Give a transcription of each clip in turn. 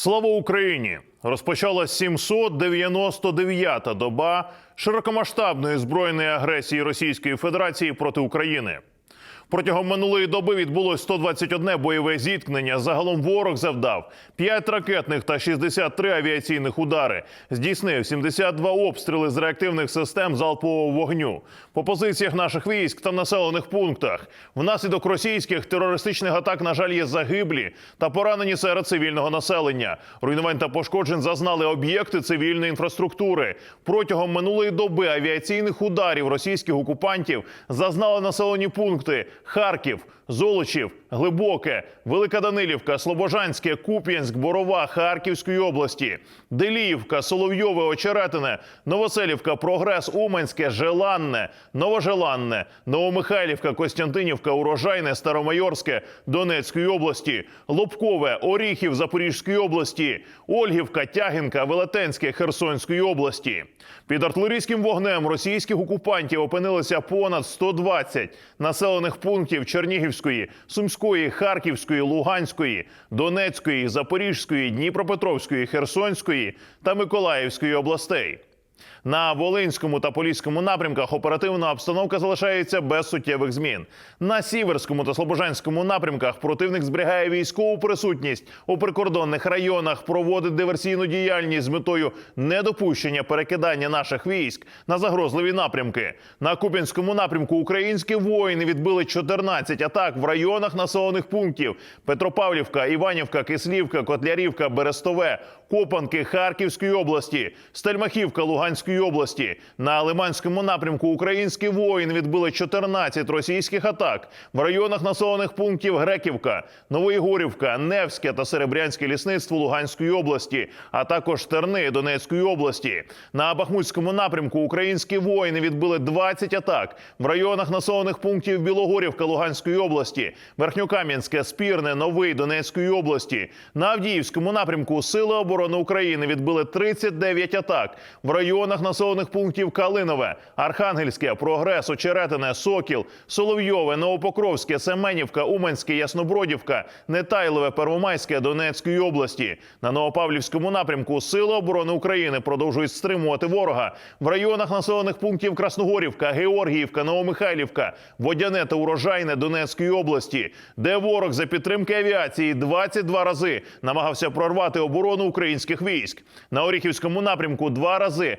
Слава Україні! Розпочалась 799-та доба широкомасштабної збройної агресії Російської Федерації проти України. Протягом минулої доби відбулось 121 бойове зіткнення. Загалом ворог завдав 5 ракетних та 63 авіаційних удари. Здійснив 72 обстріли з реактивних систем залпового вогню по позиціях наших військ та населених пунктах. Внаслідок російських терористичних атак, на жаль, є загиблі та поранені серед цивільного населення. Руйнувань та пошкоджень зазнали об'єкти цивільної інфраструктури. Протягом минулої доби авіаційних ударів російських окупантів зазнали населені пункти Харків, Золочів, Глибоке, Велика Данилівка, Слобожанське, Куп'янськ, Борова Харківської області, Деліївка, Соловйове, Очеретине, Новоселівка, Прогрес, Уманське, Желанне, Новожеланне, Новомихайлівка, Костянтинівка, Урожайне, Старомайорське, Донецької області, Лобкове, Оріхів, Запорізької області, Ольгівка, Тягінка, Велетенське, Херсонської області. Під артилерійським вогнем російських окупантів опинилося понад 120 населених пунктів Чернігівської, Сумської, Харківської, Луганської, Донецької, Запорізької, Дніпропетровської, Херсонської та Миколаївської областей. На Волинському та Поліському напрямках оперативна обстановка залишається без суттєвих змін. На Сіверському та Слобожанському напрямках противник зберігає військову присутність у прикордонних районах, проводить диверсійну діяльність з метою недопущення перекидання наших військ на загрозливі напрямки. На Куп'янському напрямку українські воїни відбили 14 атак в районах населених пунктів: Петропавлівка, Іванівка, Кислівка, Котлярівка, Берестове, Копанки Харківської області, Стельмахівка Луганської області. На Лиманському напрямку українські воїни відбили 14 російських атак в районах населених пунктів Греківка, Новоєгорівка, Невське та Серебрянське лісництво Луганської області, а також Терни Донецької області. На Бахмутському напрямку українські воїни відбили 20 атак в районах населених пунктів Білогорівка Луганської області, Верхньокам'янське, Спірне, Новий Донецької області. На Авдіївському напрямку Сили оборони України відбили 39 атак в районах населених пунктів Калинове, Архангельське, Прогрес, Очеретине, Сокіл, Соловйове, Новопокровське, Семенівка, Уманське, Яснобродівка, Нетайлове, Первомайське Донецької області. На Новопавлівському напрямку Сили оборони України продовжують стримувати ворога в районах населених пунктів Красногорівка, Георгіївка, Новомихайлівка, Водяне та Урожайне Донецької області, де ворог за підтримки авіації 22 рази намагався прорвати оборону українських військ. На Оріхівському напрямку два рази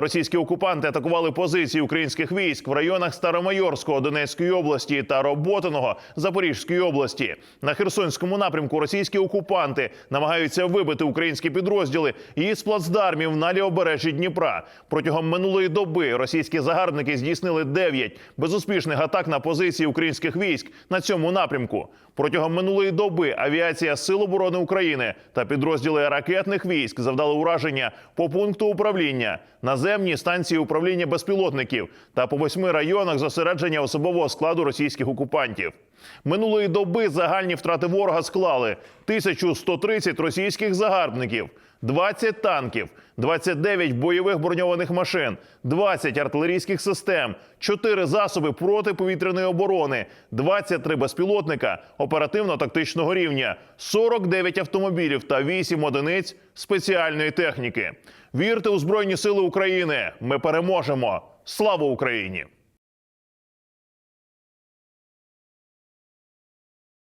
російські окупанти атакували позиції українських військ в районах Старомайорського Донецької області та Роботиного Запорізької області. На Херсонському напрямку російські окупанти намагаються вибити українські підрозділи із плацдармів на лівобережжі Дніпра. Протягом минулої доби російські загарбники здійснили 9 безуспішних атак на позиції українських військ на цьому напрямку. Протягом минулої доби авіація Сил оборони України та підрозділи ракетних військ завдали ураження по пункту управління, наземній станції управління безпілотників та по восьми районах зосередження особового складу російських окупантів. Минулої доби загальні втрати ворога склали 1130 російських загарбників, 20 танків, 29 бойових броньованих машин, 20 артилерійських систем, 4 засоби протиповітряної оборони, 23 безпілотника оперативно-тактичного рівня, 49 автомобілів та 8 одиниць спеціальної техніки. Вірте у Збройні Сили України! Ми переможемо! Слава Україні!